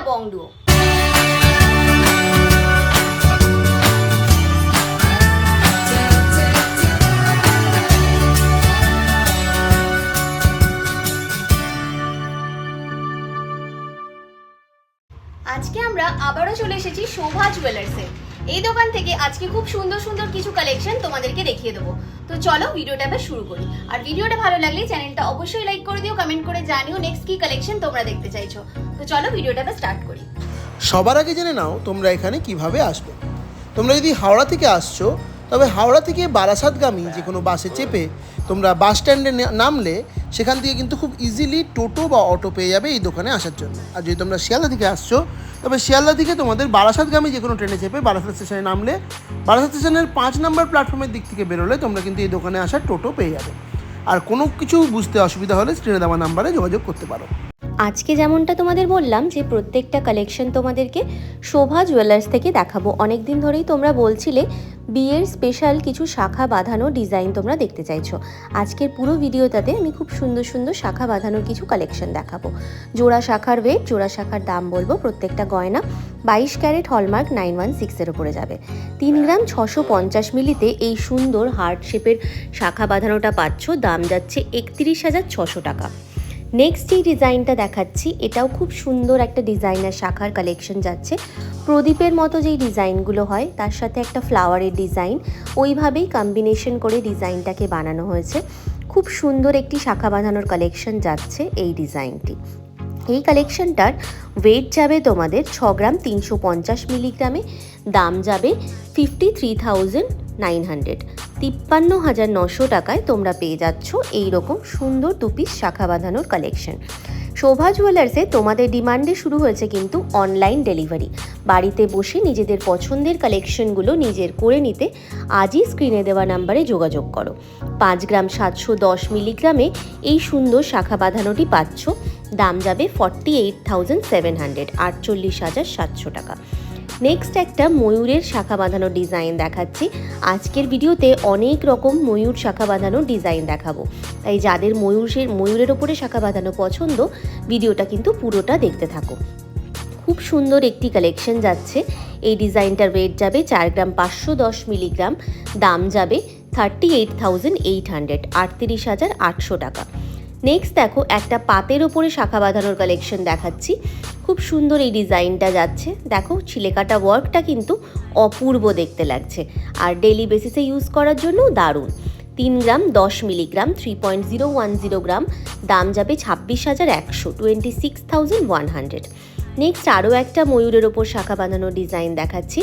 বংডুও আজকে আমরা আবারও চলে এসেছি শোভা জুয়েলার্সে এই দোকান থেকে আজকে খুব সুন্দর সুন্দর কিছু কালেকশন তোমাদেরকে দেখিয়ে দেবো। তো চলো ভিডিওটা এবার শুরু করি। আর ভিডিওটা ভালো লাগলে চ্যানেলটা অবশ্যই লাইক করে দিও কমেন্ট করে জানিও নেক্সট কি কালেকশন তোমরা দেখতে চাইছো। তো চলো ভিডিওটা এবার স্টার্ট করি। সবার আগে জেনে নাও তোমরা এখানে কীভাবে আসবে। তোমরা যদি হাওড়া থেকে আসছো তবে হাওড়া থেকে বারাসাতগামী যে কোনো বাসে চেপে তোমরা বাস স্ট্যান্ডে নামলে সেখান থেকে কিন্তু খুব ইজিলি টোটো বা অটো পেয়ে যাবে এই দোকানে আসার জন্য। আর যদি তোমরা শিয়ালদা থেকে আসছো, তবে শিয়ালদা থেকে তোমাদের বারাসাতগামী যে কোনো ট্রেনে চেপে বারাসাত স্টেশনে নামলে, বারাসাত স্টেশনের পাঁচ নম্বর প্ল্যাটফর্মের দিক থেকে বেরোলে তোমরা কিন্তু এই দোকানে আসার টোটো পেয়ে যাবে। আর কোনো কিছু বুঝতে অসুবিধা হলে স্ক্রিনে দেওয়া নাম্বারে যোগাযোগ করতে পারো। আজকে যেমনটা তোমাদের বললাম যে প্রত্যেকটা কালেকশন তোমাদেরকে শোভা জুয়েলার্স থেকে দেখাবো। অনেক দিন ধরেই তোমরা বলছিলে বিয়ের স্পেশাল কিছু শাখা বাঁধানো ডিজাইন তোমরা দেখতে চাইছো। আজকের পুরো ভিডিওটাতে আমি খুব সুন্দর সুন্দর শাখা বাঁধানোর কিছু কালেকশন দেখাবো। জোড়া শাখার ওয়েট জোড়া শাখার দাম বলব, প্রত্যেকটা গয়না বাইশ ক্যারেট হলমার্ক নাইন ওয়ান সিক্সের ওপরে যাবে। তিন গ্রাম ছশো পঞ্চাশ মিলিতে এই সুন্দর হার্ট শেপের শাখা বাঁধানোটা পাচ্ছ, দাম যাচ্ছে একত্রিশ হাজার ছশো টাকা। নেক্সট যেই ডিজাইনটা দেখাচ্ছি, এটাও খুব সুন্দর একটা ডিজাইনার শাখার কালেকশন যাচ্ছে। প্রদীপের মতো যেই ডিজাইনগুলো হয়, তার সাথে একটা ফ্লাওয়ারের ডিজাইন, ওইভাবেই কম্বিনেশন করে ডিজাইনটাকে বানানো হয়েছে। খুব সুন্দর একটি শাখা বাঁধানোর কালেকশন যাচ্ছে এই ডিজাইনটি। এই কালেকশনটার ওয়েট যাবে তোমাদের ছ গ্রাম তিনশো পঞ্চাশ মিলিগ্রামে দাম যাবে fifty three thousand nine hundred তিপ্পান্ন হাজার নশো টাকায় তোমরা পেয়ে যাচ্ছ এই রকম সুন্দর দু পিস শাখা বাঁধানোর কালেকশন শোভা জুয়েলার্সে তোমাদের ডিমান্ডে শুরু হয়েছে কিন্তু অনলাইন ডেলিভারি বাড়িতে বসে নিজেদের পছন্দের কালেকশনগুলো নিজের করে নিতে আজই স্ক্রিনে দেওয়া নাম্বারে যোগাযোগ করো। পাঁচ গ্রাম সাতশো দশ মিলিগ্রামে এই সুন্দর শাখা বাঁধানোটি পাচ্ছ দাম যাবে forty eight thousand seven hundred আটচল্লিশ হাজার সাতশো টাকা। নেক্সট একটা ময়ূরের শাখা বাঁধানো ডিজাইন দেখাচ্ছি। আজকের ভিডিওতে অনেক রকম ময়ূর শাখা বাঁধানো ডিজাইন দেখাবো। তাই যাদের ময়ূরের ময়ূরের ওপরে শাখা বাঁধানো পছন্দ, ভিডিওটা কিন্তু পুরোটা দেখতে থাকো। খুব সুন্দর একটি কালেকশন যাচ্ছে। এই ডিজাইনটার ওয়েট যাবে চার গ্রাম পাঁচশো দশ মিলিগ্রাম, দাম যাবে thirty eight thousand eight hundred আটত্রিশ হাজার আটশো টাকা। নেক্সট দেখো, একটা পাতের ওপরে শাখা বাঁধানোর কালেকশন দেখাচ্ছি। খুব সুন্দর এই ডিজাইনটা যাচ্ছে। দেখো ছিলেকাটা ওয়ার্কটা কিন্তু অপূর্ব দেখতে লাগছে। আর ডেলি বেসিসে ইউজ করার জন্য দারুণ। তিন গ্রাম, দশ milligram three point zero one zero গ্রাম। দাম যাবে ছাব্বিশ হাজার একশো twenty six thousand one hundred next আরও একটা ময়ূরের ওপর শাখা বাঁধানো ডিজাইন দেখাচ্ছি।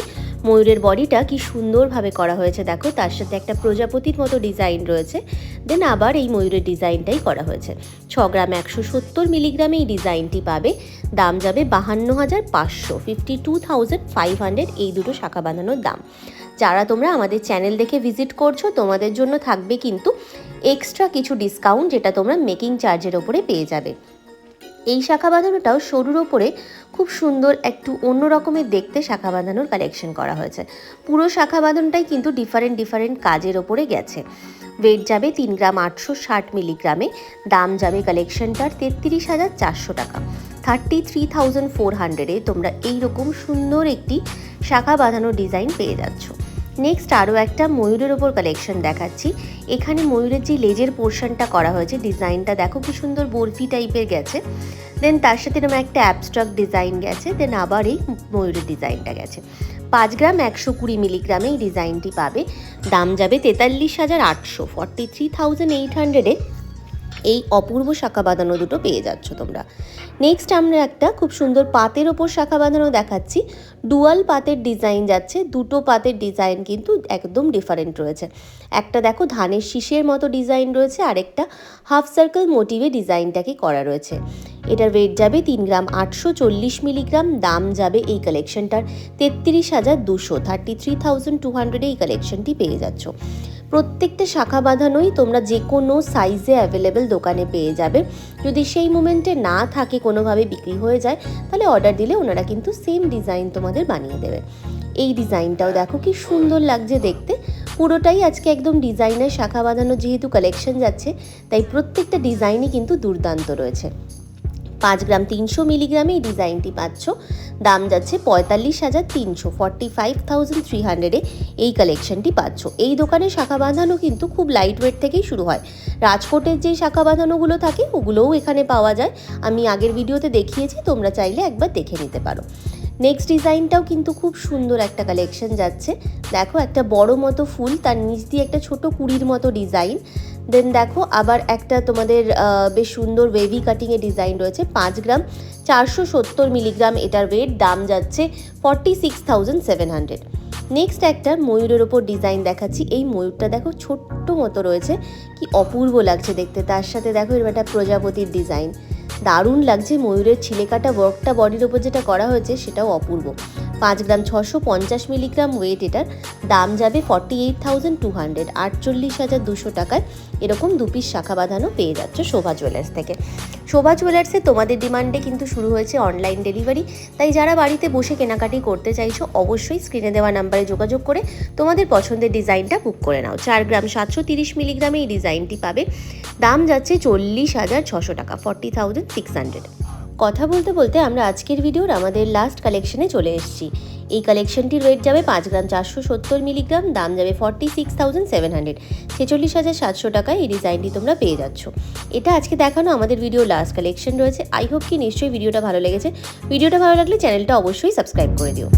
ময়ূরের বডিটা কি সুন্দরভাবে করা হয়েছে, দেখো। তার সাথে একটা প্রজাপতির মতো ডিজাইন রয়েছে। দেন আবার এই ময়ূরের ডিজাইনটাই করা হয়েছে। ছ গ্রাম একশো সত্তর মিলিগ্রামে এই ডিজাইনটি পাবে। দাম যাবে বাহান্ন হাজার পাঁচশো। Fifty two thousand five hundred এই দুটো শাখা বাঁধানোর দাম। যারা তোমরা আমাদের চ্যানেল দেখে ভিজিট করছ, তোমাদের জন্য থাকবে কিন্তু এক্সট্রা কিছু ডিসকাউন্ট যেটা তোমরা মেকিং চার্জের ওপরে পেয়ে যাবে। এই শাখা বাঁধানোটাও সরুর ওপরে খুব সুন্দর একটু অন্য রকমের দেখতে শাখা বাঁধানোর কালেকশন করা হয়েছে। পুরো শাখা বাঁধনটাই কিন্তু ডিফারেন্ট ডিফারেন্ট কাজের ওপরে গেছে। ওয়েট যাবে তিন গ্রাম আটশো ষাট মিলিগ্রামে দাম যাবে কালেকশনটার তেত্রিশ হাজার চারশো টাকা। থার্টি থ্রি থাউজেন্ড ফোর হান্ড্রেডে তোমরা এইরকম সুন্দর একটি শাখা বাঁধানোর ডিজাইন পেয়ে যাচ্ছ। নেক্সট আরও একটা ময়ূরের ওপর কালেকশন দেখাচ্ছি। এখানে ময়ূরের যে লেজের পোর্শনটা করা হয়েছে ডিজাইনটা দেখো কি সুন্দর বরফি টাইপের গেছে। দেন তার সাথে এরকম একটা অ্যাবস্ট্রাক্ট ডিজাইন গেছে দেন আবার এই ময়ূরের ডিজাইনটা গেছে। পাঁচ গ্রাম একশো কুড়ি মিলিগ্রামে এই ডিজাইনটি পাবে। দাম যাবে তেতাল্লিশ হাজার আটশো ফর্টি থ্রি থাউজেন্ড এইট হান্ড্রেডে এই অপূর্ব শাখা বাঁধানো দুটো পেয়ে যাচ্ছ তোমরা। নেক্সট আমরা একটা খুব সুন্দর পাতের ওপর শাখা বাঁধানো দেখাচ্ছি। ডুয়াল পাতের ডিজাইন যাচ্ছে, দুটো পাতের ডিজাইন কিন্তু একদম ডিফারেন্ট রয়েছে। একটা দেখো ধানের শীষের মতো ডিজাইন রয়েছে, আরেকটা হাফ সার্কেল মোটিভে ডিজাইনটাকে করা রয়েছে। এটার ওয়েট যাবে তিন গ্রাম আটশো চল্লিশ মিলিগ্রাম দাম যাবে এই কালেকশনটার তেত্রিশ হাজার দুশো। থার্টি থ্রি থাউজেন্ড টু হান্ড্রেডে এই কালেকশনটি পেয়ে যাচ্ছ। প্রত্যেকটা শাখা বাঁধানোই তোমরা যে কোনো সাইজে অ্যাভেলেবেল দোকানে পেয়ে যাবে। যদি সেই মোমেন্টে না থাকে কোনোভাবে বিক্রি হয়ে যায়, তাহলে অর্ডার দিলে ওনারা কিন্তু সেম ডিজাইন তোমাদের বানিয়ে দেবে। এই ডিজাইনটাও দেখো কি সুন্দর লাগছে দেখতে। পুরোটাই আজকে একদম ডিজাইনের শাখা বাঁধানো যেহেতু কালেকশন যাচ্ছে, তাই প্রত্যেকটা ডিজাইনই কিন্তু দুর্দান্ত রয়েছে। পাঁচ গ্রাম তিনশো মিলিগ্রামে এই ডিজাইনটি পাচ্ছ। দাম যাচ্ছে পঁয়তাল্লিশ হাজার তিনশো ফর্টি ফাইভ থাউজেন্ড থ্রি হান্ড্রেডে এই কালেকশনটি পাচ্ছ। এই দোকানে শাখা বাঁধানো কিন্তু খুব লাইট ওয়েট থেকেই শুরু হয়। রাজকোটের যে শাখা বাঁধানোগুলো থাকে, ওগুলোও এখানে পাওয়া যায়। আমি আগের ভিডিওতে দেখিয়েছি, তোমরা চাইলে একবার দেখে নিতে পারো। নেক্সট ডিজাইনটাও কিন্তু খুব সুন্দর একটা কালেকশন যাচ্ছে। দেখো, একটা বড় মতো ফুল, তার নিচ দিয়ে একটা ছোট কুড়ির মতো ডিজাইন। দেন দেখো, আবার একটা তোমাদের বেশ সুন্দর ওয়েভি কাটিংয়ে ডিজাইন রয়েছে, পাঁচ গ্রাম, চারশো সত্তর মিলিগ্রাম এটার ওয়েট দাম যাচ্ছে forty six thousand seven hundred next একটা ময়ূরের ওপর ডিজাইন দেখাচ্ছি, এই ময়ূরটা দেখো ছোট্ট মতো রয়েছে, কি অপূর্ব লাগছে দেখতে, তার সাথে দেখো এরকম একটা প্রজাপতির ডিজাইন দারুণ লাগছে ময়ূরের ছিলেকাটা ওয়ার্কটা বডির ওপর যেটা করা হয়েছে সেটাও অপূর্ব। পাঁচ গ্রাম ছশো পঞ্চাশ মিলিগ্রাম ওয়েট এটার, দাম যাবে forty eight thousand two hundred আটচল্লিশ হাজার দুশো টাকায় এরকম দু পিস শাখা বাঁধানো পেয়ে যাচ্ছে শোভা জুয়েলার্স থেকে। শোভা জুয়েলার্সে তোমাদের ডিমান্ডে কিন্তু শুরু হয়েছে অনলাইন ডেলিভারি তাই যারা বাড়িতে বসে কেনাকাটি করতে চাইছো, অবশ্যই স্ক্রিনে দেওয়া নাম্বারে যোগাযোগ করে তোমাদের পছন্দের ডিজাইনটা বুক করে নাও। চার গ্রাম সাতশো তিরিশ মিলিগ্রামে এই ডিজাইনটি পাবে। দাম যাচ্ছে চল্লিশ হাজার ছশো টাকা ফর্টি থাউজেন্ড সিক্স হান্ড্রেড কথা বলতে বলতে আমরা আজকের ভিডিওর আমাদের লাস্ট কালেকশনে চলে এসেছি। এই কালেকশনটির ওয়েট যাবে পাঁচ গ্রাম চারশো সত্তর মিলিগ্রাম দাম যাবে forty six thousand seven hundred ছেচল্লিশ হাজার সাতশো টাকায় এই ডিজাইনটি তোমরা পেয়ে যাচ্ছ। এটা আজকে দেখানো আমাদের ভিডিও লাস্ট কালেকশন রয়েছে। আই হোপ কি নিশ্চয়ই ভিডিওটা ভালো লেগেছে। ভিডিওটা ভালো লাগলে চ্যানেলটা অবশ্যই সাবস্ক্রাইব করে দিও।